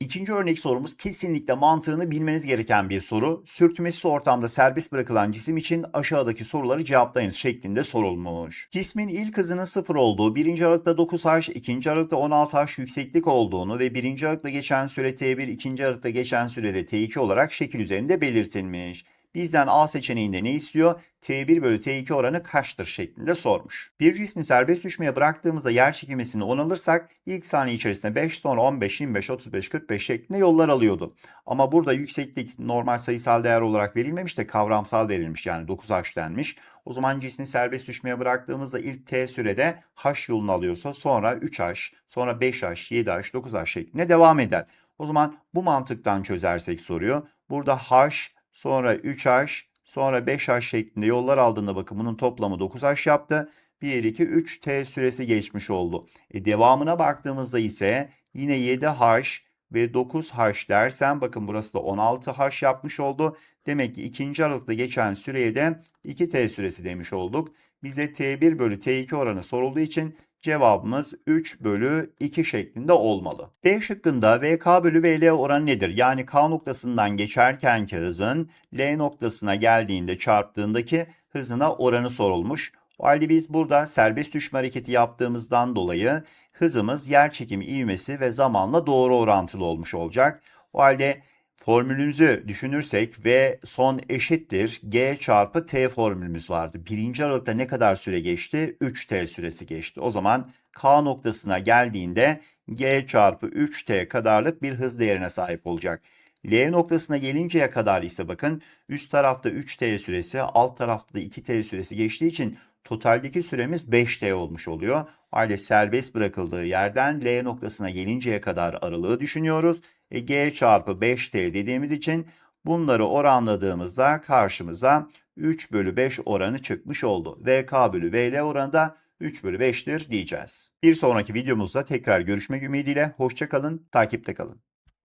İkinci örnek sorumuz kesinlikle mantığını bilmeniz gereken bir soru. Sürtünmesiz ortamda serbest bırakılan cisim için aşağıdaki soruları cevaplayınız şeklinde sorulmuş. Cismin ilk hızının sıfır olduğu, birinci aralıkta 9H, ikinci aralıkta 16H yükseklik olduğunu ve birinci aralıkta geçen süre T1, ikinci aralıkta geçen sürede T2 olarak şekil üzerinde belirtilmiş. Bizden A seçeneğinde ne istiyor? T1 bölü T2 oranı kaçtır şeklinde sormuş. Bir cismi serbest düşmeye bıraktığımızda yer çekilmesini 10 alırsak ilk saniye içerisinde 5 sonra 15, 25, 35, 45 şeklinde yollar alıyordu. Ama burada yükseklik normal sayısal değer olarak verilmemiş de kavramsal verilmiş yani 9H denmiş. O zaman cismi serbest düşmeye bıraktığımızda ilk T sürede H yolunu alıyorsa sonra 3H, sonra 5H, 7H, 9H şeklinde devam eder. O zaman bu mantıktan çözersek soruyor. Burada H, sonra 3H, sonra 5H şeklinde yollar aldığında bakın bunun toplamı 9H yaptı. 1, 2, 3 T süresi geçmiş oldu. E, devamına baktığımızda ise yine 7H ve 9H dersen bakın burası da 16H yapmış oldu. Demek ki ikinci aralıkta geçen süreye de 2T süresi demiş olduk. Bize T1 bölü T2 oranı sorulduğu için cevabımız 3 bölü 2 şeklinde olmalı. D şıkkında VK bölü VL oranı nedir? Yani K noktasından geçerkenki hızın L noktasına geldiğinde çarptığındaki hızına oranı sorulmuş. O halde biz burada serbest düşme hareketi yaptığımızdan dolayı hızımız yer çekimi ivmesi ve zamanla doğru orantılı olmuş olacak. O halde formülümüzü düşünürsek ve son eşittir g çarpı t formülümüz vardı. Birinci aralıkta ne kadar süre geçti? 3t süresi geçti. O zaman k noktasına geldiğinde g çarpı 3t kadarlık bir hız değerine sahip olacak. L noktasına gelinceye kadar ise bakın üst tarafta 3t süresi alt tarafta da 2t süresi geçtiği için totaldeki süremiz 5t olmuş oluyor. O halde serbest bırakıldığı yerden L noktasına gelinceye kadar aralığı düşünüyoruz. E, G çarpı 5t dediğimiz için bunları oranladığımızda karşımıza 3 bölü 5 oranı çıkmış oldu. VK bölü VL oranı da 3 bölü 5'tir diyeceğiz. Bir sonraki videomuzda tekrar görüşmek ümidiyle. Hoşçakalın, takipte kalın.